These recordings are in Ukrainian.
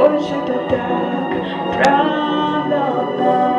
очі то так, правда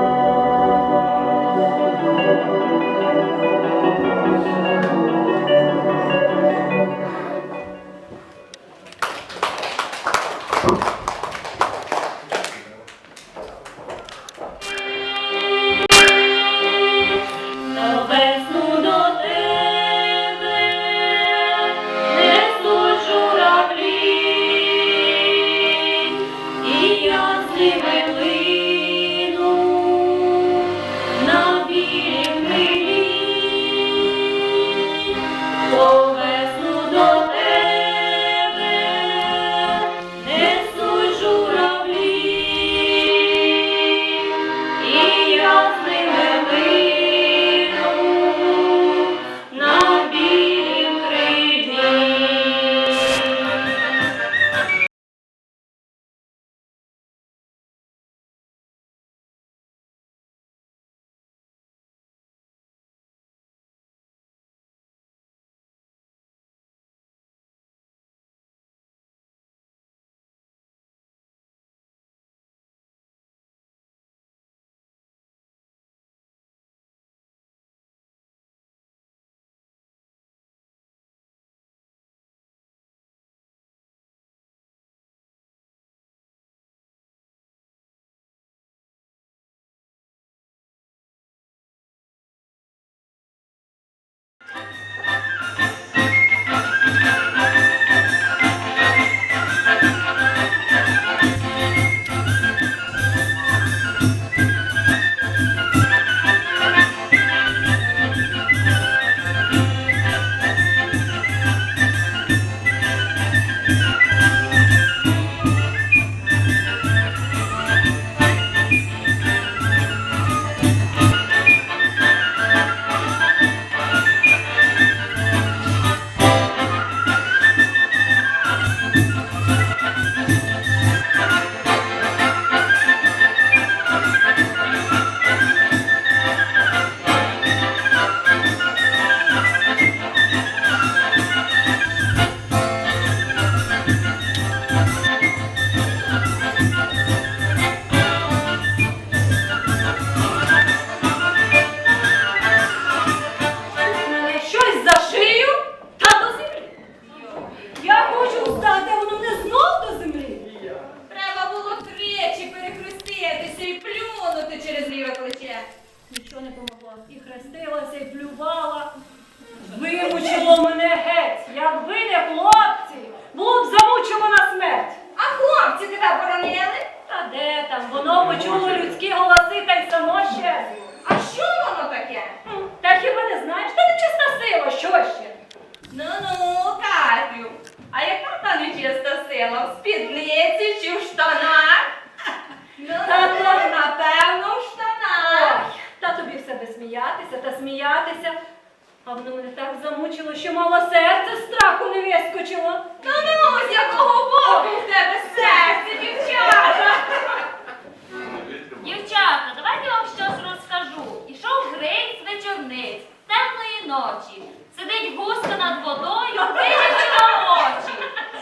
А воно мене так замучило, що мало серце страху не вискочило. Та ну, ну з якого боку в тебе серце, дівчата? Дівчата, давайте я вам щось розкажу. Ішов гриць з вечорниць темної ночі. Сидить гуска над водою, дивиться на очі.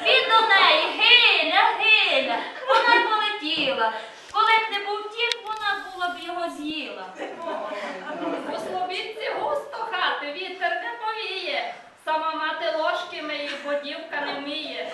Він до неї гиля, гиля, вона й полетіла. Коли б не був тік, вона була б його з'їла вітер не повіє, сама мати ложки мої, бо дівка не вміє.